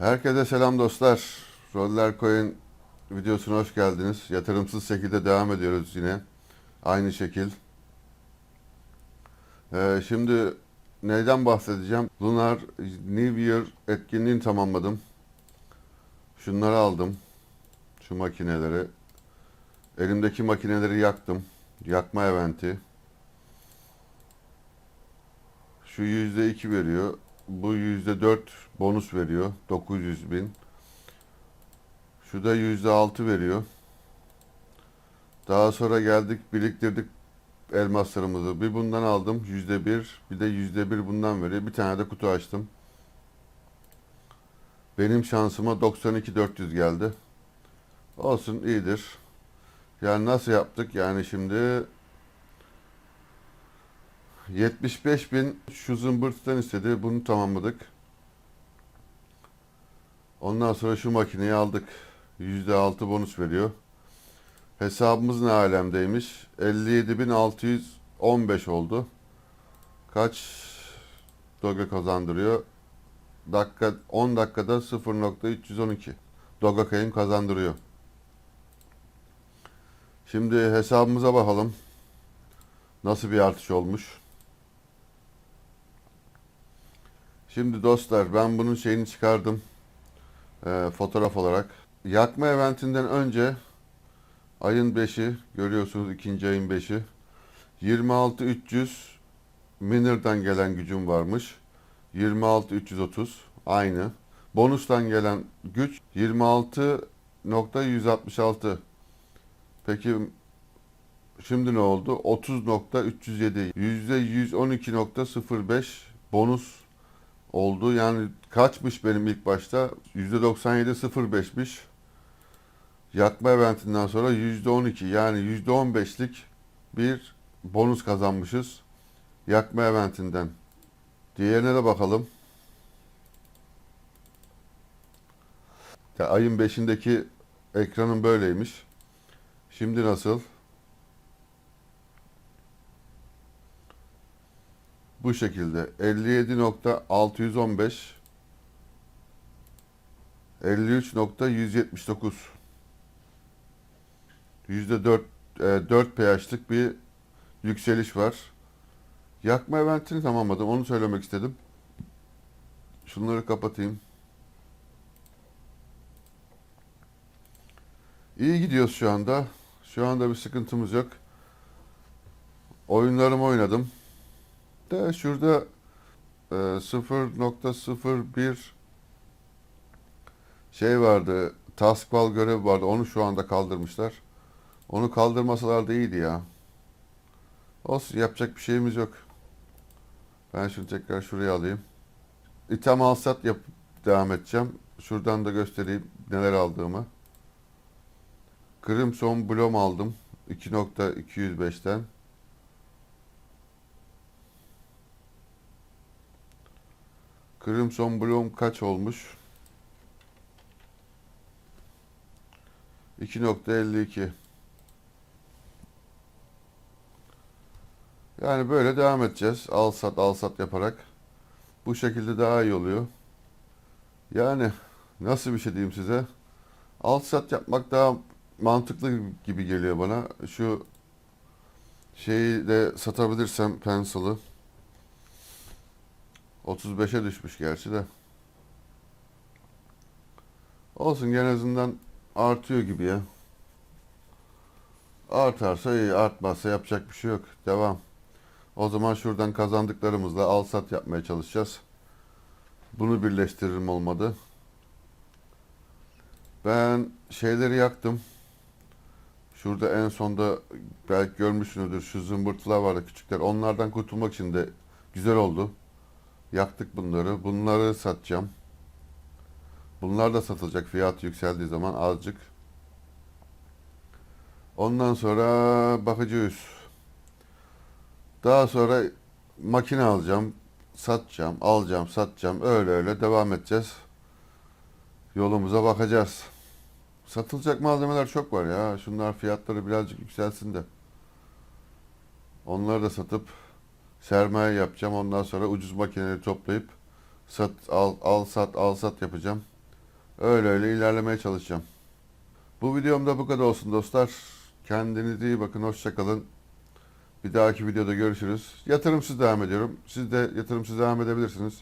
Herkese selam dostlar. Roller Coin videosuna hoş geldiniz. Yatırımsız şekilde devam ediyoruz yine. Aynı şekil. Ee, şimdi neyden bahsedeceğim? Lunar New Year etkinliğini tamamladım. Şunları aldım. Şu makineleri. Elimdeki makineleri yaktım. Yakma eventi. Şu yüzde iki veriyor. Bu yüzde dört bonus veriyor. 900 bin. Şu da yüzde altı veriyor. Daha sonra geldik biriktirdik elmaslarımızı. Bir bundan aldım yüzde bir. Bir de yüzde bir bundan veriyor. Bir tane de kutu açtım. Benim şansıma 92 400 geldi. Olsun iyidir. Yani nasıl yaptık? Yani şimdi 75 bin şu zımbırtıdan istedi. Bunu tamamladık. Ondan sonra şu makineyi aldık. %6 bonus veriyor. Hesabımız ne alemdeymiş? 57.615 oldu. Kaç Doge kazandırıyor? Dakika 10 dakikada 0.312 Dogecoin kazandırıyor. Şimdi hesabımıza bakalım. Nasıl bir artış olmuş? Şimdi dostlar ben bunun şeyini çıkardım. Ee, fotoğraf olarak. Yakma eventinden önce ayın 5'i görüyorsunuz ikinci ayın 5'i 26300 Miner'dan gelen gücüm varmış. 26330 aynı. Bonustan gelen güç 26.166. Peki şimdi ne oldu? 30.307 %112.05 bonus oldu. Yani kaçmış benim ilk başta? %97.05'miş. Yakma eventinden sonra %12 yani %15'lik bir bonus kazanmışız. Yakma eventinden. Diğerine de bakalım. Ya ayın 5'indeki ekranın böyleymiş. Şimdi nasıl? Bu şekilde 57.615 53.179 %4 e, 4 pH'lik bir yükseliş var. Yakma eventini tamamladım. Onu söylemek istedim. Şunları kapatayım. İyi gidiyoruz şu anda. Şu anda bir sıkıntımız yok. Oyunlarımı oynadım. De şurada e, 0.01 şey vardı. Taskball görevi vardı. Onu şu anda kaldırmışlar. Onu kaldırmasalar da iyiydi ya. Olsun yapacak bir şeyimiz yok. Ben şunu tekrar şuraya alayım. İtem alsat yapıp devam edeceğim. Şuradan da göstereyim neler aldığımı. Crimson Blom aldım. 2.205'ten. Crimson Bloom kaç olmuş? 2.52 Yani böyle devam edeceğiz. Al sat al sat yaparak. Bu şekilde daha iyi oluyor. Yani nasıl bir şey diyeyim size? Al sat yapmak daha mantıklı gibi geliyor bana. Şu şeyi de satabilirsem pencil'ı 35'e düşmüş gerçi de. Olsun en azından artıyor gibi ya. Artarsa iyi, artmazsa yapacak bir şey yok. Devam. O zaman şuradan kazandıklarımızla al sat yapmaya çalışacağız. Bunu birleştiririm olmadı. Ben şeyleri yaktım. Şurada en sonda belki görmüşsünüzdür şu zımbırtılar vardı küçükler. Onlardan kurtulmak için de güzel oldu. Yaktık bunları. Bunları satacağım. Bunlar da satılacak fiyat yükseldiği zaman azıcık. Ondan sonra bakacağız. Daha sonra makine alacağım. Satacağım, alacağım, satacağım. Öyle öyle devam edeceğiz. Yolumuza bakacağız. Satılacak malzemeler çok var ya. Şunlar fiyatları birazcık yükselsin de. Onları da satıp sermaye yapacağım. Ondan sonra ucuz makineleri toplayıp sat al al sat al sat yapacağım. Öyle öyle ilerlemeye çalışacağım. Bu videomda bu kadar olsun dostlar. Kendinize iyi bakın. Hoşçakalın. Bir dahaki videoda görüşürüz. Yatırımsız devam ediyorum. Siz de yatırımsız devam edebilirsiniz.